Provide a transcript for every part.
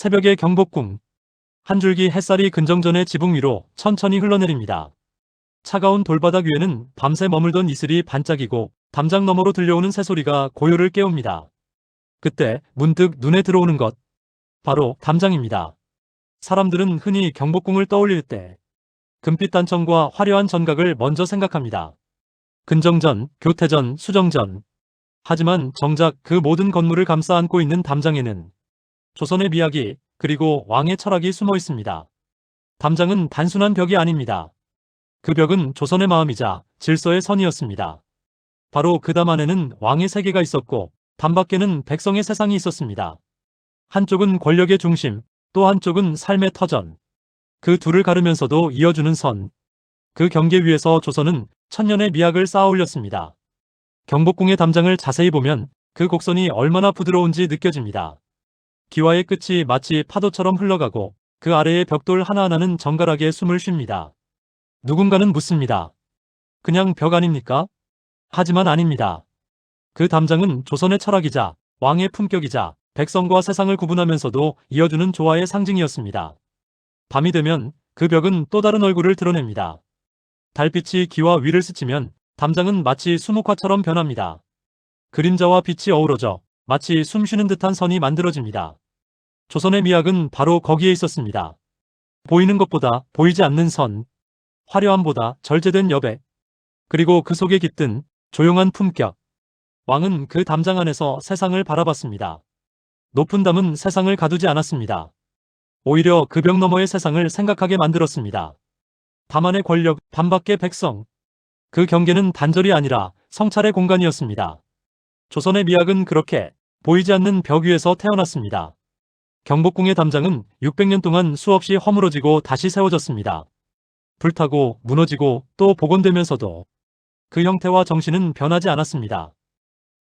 새벽의 경복궁. 한 줄기 햇살이 근정전의 지붕 위로 천천히 흘러내립니다. 차가운 돌바닥 위에는 밤새 머물던 이슬이 반짝이고 담장 너머로 들려오는 새소리가 고요를 깨웁니다. 그때 문득 눈에 들어오는 것. 바로 담장입니다. 사람들은 흔히 경복궁을 떠올릴 때 금빛 단청과 화려한 전각을 먼저 생각합니다. 근정전, 교태전, 수정전. 하지만 정작 그 모든 건물을 감싸 안고 있는 담장에는 조선의 미학이 그리고 왕의 철학이 숨어 있습니다. 담장은 단순한 벽이 아닙니다. 그 벽은 조선의 마음이자 질서의 선이었습니다. 바로 그 담 안에는 왕의 세계가 있었고 담 밖에는 백성의 세상이 있었습니다. 한쪽은 권력의 중심, 또 한쪽은 삶의 터전. 그 둘을 가르면서도 이어주는 선. 그 경계 위에서 조선은 천년의 미학을 쌓아 올렸습니다. 경복궁의 담장을 자세히 보면 그 곡선이 얼마나 부드러운지 느껴집니다. 기와의 끝이 마치 파도처럼 흘러가고 그 아래의 벽돌 하나하나는 정갈하게 숨을 쉽니다. 누군가는 묻습니다. 그냥 벽 아닙니까? 하지만 아닙니다. 그 담장은 조선의 철학이자 왕의 품격이자 백성과 세상을 구분하면서도 이어주는 조화의 상징이었습니다. 밤이 되면 그 벽은 또 다른 얼굴을 드러냅니다. 달빛이 기와 위를 스치면 담장은 마치 수묵화처럼 변합니다. 그림자와 빛이 어우러져 마치 숨쉬는 듯한 선이 만들어집니다. 조선의 미학은 바로 거기에 있었습니다. 보이는 것보다 보이지 않는 선, 화려함보다 절제된 여백, 그리고 그 속에 깃든 조용한 품격. 왕은 그 담장 안에서 세상을 바라봤습니다. 높은 담은 세상을 가두지 않았습니다. 오히려 그 벽 너머의 세상을 생각하게 만들었습니다. 담 안의 권력, 담 밖의 백성. 그 경계는 단절이 아니라 성찰의 공간이었습니다. 조선의 미학은 그렇게 보이지 않는 벽 위에서 태어났습니다. 경복궁의 담장은 600년 동안 수없이 허물어지고 다시 세워졌습니다. 불타고 무너지고 또 복원되면서도 그 형태와 정신은 변하지 않았습니다.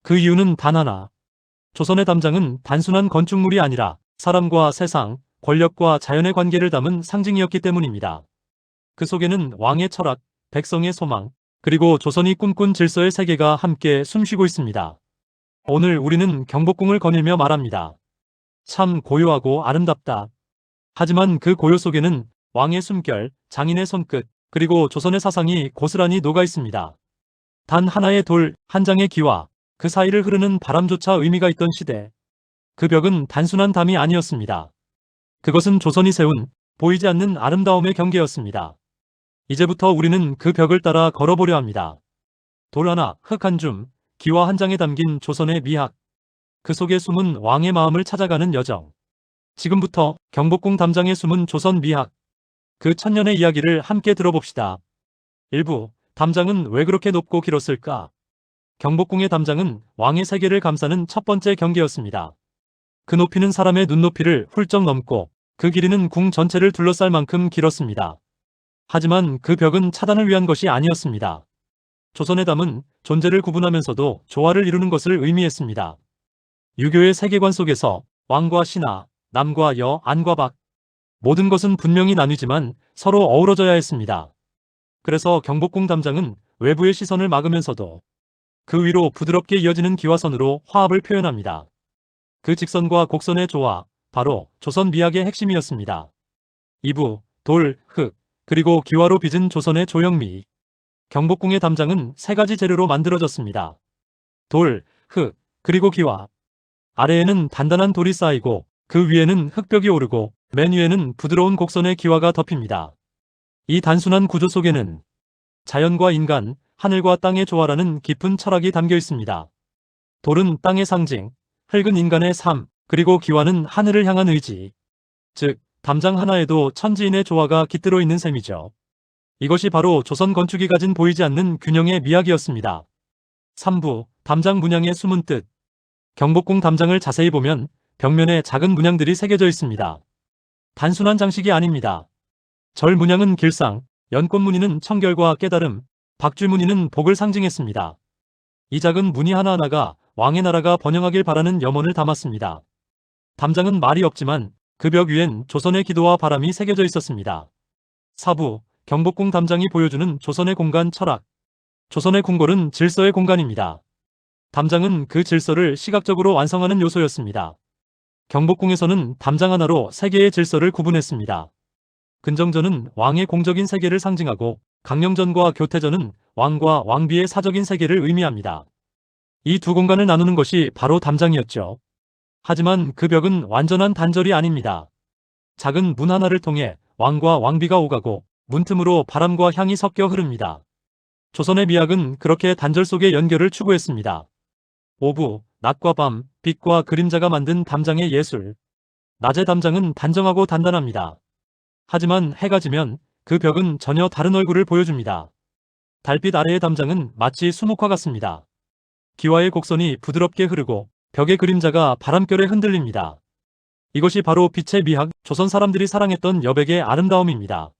그 이유는 단 하나. 조선의 담장은 단순한 건축물이 아니라 사람과 세상, 권력과 자연의 관계를 담은 상징이었기 때문입니다. 그 속에는 왕의 철학, 백성의 소망, 그리고 조선이 꿈꾼 질서의 세계가 함께 숨쉬고 있습니다. 오늘 우리는 경복궁을 거닐며 말합니다. 참 고요하고 아름답다. 하지만 그 고요 속에는 왕의 숨결, 장인의 손끝, 그리고 조선의 사상이 고스란히 녹아 있습니다. 단 하나의 돌, 한 장의 기와 그 사이를 흐르는 바람조차 의미가 있던 시대. 그 벽은 단순한 담이 아니었습니다. 그것은 조선이 세운 보이지 않는 아름다움의 경계였습니다. 이제부터 우리는 그 벽을 따라 걸어보려 합니다. 돌 하나, 흙 한 줌, 기와 한 장에 담긴 조선의 미학. 그 속에 숨은 왕의 마음을 찾아가는 여정. 지금부터 경복궁 담장에 숨은 조선 미학. 그 천년의 이야기를 함께 들어봅시다. 1부, 담장은 왜 그렇게 높고 길었을까? 경복궁의 담장은 왕의 세계를 감싸는 첫 번째 경계였습니다. 그 높이는 사람의 눈높이를 훌쩍 넘고 그 길이는 궁 전체를 둘러쌀 만큼 길었습니다. 하지만 그 벽은 차단을 위한 것이 아니었습니다. 조선의 담은 존재를 구분하면서도 조화를 이루는 것을 의미했습니다. 유교의 세계관 속에서 왕과 신하, 남과 여, 안과 박 모든 것은 분명히 나뉘지만 서로 어우러져야 했습니다. 그래서 경복궁 담장은 외부의 시선을 막으면서도 그 위로 부드럽게 이어지는 기와선으로 화합을 표현합니다. 그 직선과 곡선의 조화, 바로 조선 미학의 핵심이었습니다. 2부, 돌, 흙, 그리고 기와로 빚은 조선의 조형미. 경복궁의 담장은 세 가지 재료로 만들어졌습니다. 돌, 흙, 그리고 기와. 아래에는 단단한 돌이 쌓이고 그 위에는 흙벽이 오르고 맨 위에는 부드러운 곡선의 기와가 덮입니다. 이 단순한 구조 속에는 자연과 인간, 하늘과 땅의 조화라는 깊은 철학이 담겨 있습니다. 돌은 땅의 상징, 흙은 인간의 삶, 그리고 기와는 하늘을 향한 의지. 즉, 담장 하나에도 천지인의 조화가 깃들어 있는 셈이죠. 이것이 바로 조선 건축이 가진 보이지 않는 균형의 미학이었습니다. 3부, 담장 문양의 숨은 뜻. 경복궁 담장을 자세히 보면 벽면에 작은 문양들이 새겨져 있습니다. 단순한 장식이 아닙니다. 절 문양은 길상, 연꽃 무늬는 청결과 깨달음, 박쥐 무늬는 복을 상징했습니다. 이 작은 무늬 하나하나가 왕의 나라가 번영하길 바라는 염원을 담았습니다. 담장은 말이 없지만 그 벽 위엔 조선의 기도와 바람이 새겨져 있었습니다. 사부, 경복궁 담장이 보여주는 조선의 공간 철학. 조선의 궁궐은 질서의 공간입니다. 담장은 그 질서를 시각적으로 완성하는 요소였습니다. 경복궁에서는 담장 하나로 세계의 질서를 구분했습니다. 근정전은 왕의 공적인 세계를 상징하고 강령전과 교태전은 왕과 왕비의 사적인 세계를 의미합니다. 이 두 공간을 나누는 것이 바로 담장이었죠. 하지만 그 벽은 완전한 단절이 아닙니다. 작은 문 하나를 통해 왕과 왕비가 오가고 문틈으로 바람과 향이 섞여 흐릅니다. 조선의 미학은 그렇게 단절 속의 연결을 추구했습니다. 오부, 낮과 밤, 빛과 그림자가 만든 담장의 예술. 낮의 담장은 단정하고 단단합니다. 하지만 해가 지면 그 벽은 전혀 다른 얼굴을 보여줍니다. 달빛 아래의 담장은 마치 수묵화 같습니다. 기와의 곡선이 부드럽게 흐르고 벽의 그림자가 바람결에 흔들립니다. 이것이 바로 빛의 미학, 조선 사람들이 사랑했던 여백의 아름다움입니다.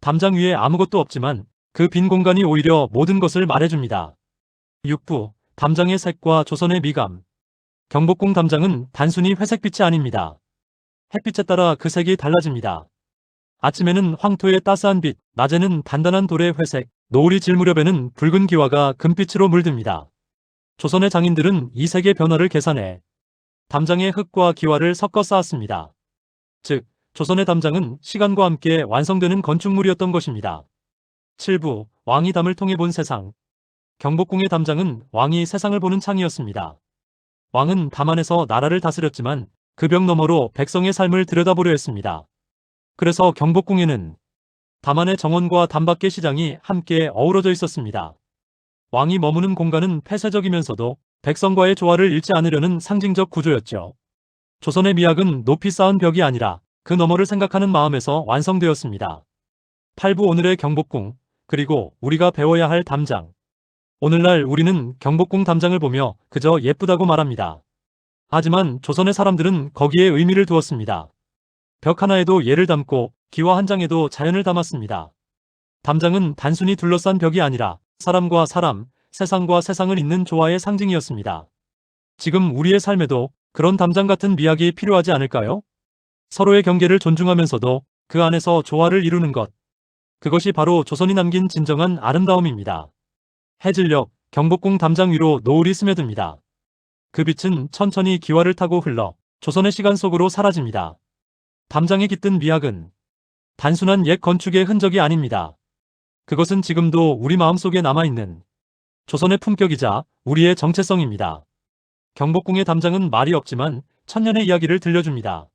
담장 위에 아무것도 없지만 그 빈 공간이 오히려 모든 것을 말해줍니다. 6부, 담장의 색과 조선의 미감. 경복궁 담장은 단순히 회색빛이 아닙니다. 햇빛에 따라 그 색이 달라집니다. 아침에는 황토의 따스한 빛, 낮에는 단단한 돌의 회색, 노을이 질 무렵에는 붉은 기와가 금빛으로 물듭니다. 조선의 장인들은 이 색의 변화를 계산해 담장의 흙과 기와를 섞어 쌓았습니다. 즉, 조선의 담장은 시간과 함께 완성되는 건축물이었던 것입니다. 7부, 왕이 담을 통해 본 세상. 경복궁의 담장은 왕이 세상을 보는 창이었습니다. 왕은 담 안에서 나라를 다스렸지만 그 벽 너머로 백성의 삶을 들여다보려 했습니다. 그래서 경복궁에는 담 안의 정원과 담 밖의 시장이 함께 어우러져 있었습니다. 왕이 머무는 공간은 폐쇄적이면서도 백성과의 조화를 잃지 않으려는 상징적 구조였죠. 조선의 미학은 높이 쌓은 벽이 아니라 그 너머를 생각하는 마음에서 완성되었습니다. 8부 오늘의 경복궁, 그리고 우리가 배워야 할 담장. 오늘날 우리는 경복궁 담장을 보며 그저 예쁘다고 말합니다. 하지만 조선의 사람들은 거기에 의미를 두었습니다. 벽 하나에도 예를 담고 기와 한 장에도 자연을 담았습니다. 담장은 단순히 둘러싼 벽이 아니라 사람과 사람, 세상과 세상을 잇는 조화의 상징이었습니다. 지금 우리의 삶에도 그런 담장 같은 미학이 필요하지 않을까요? 서로의 경계를 존중하면서도 그 안에서 조화를 이루는 것. 그것이 바로 조선이 남긴 진정한 아름다움입니다. 해질녘 경복궁 담장 위로 노을이 스며듭니다. 그 빛은 천천히 기와를 타고 흘러 조선의 시간 속으로 사라집니다. 담장에 깃든 미학은 단순한 옛 건축의 흔적이 아닙니다. 그것은 지금도 우리 마음속에 남아있는 조선의 품격이자 우리의 정체성입니다. 경복궁의 담장은 말이 없지만 천년의 이야기를 들려줍니다.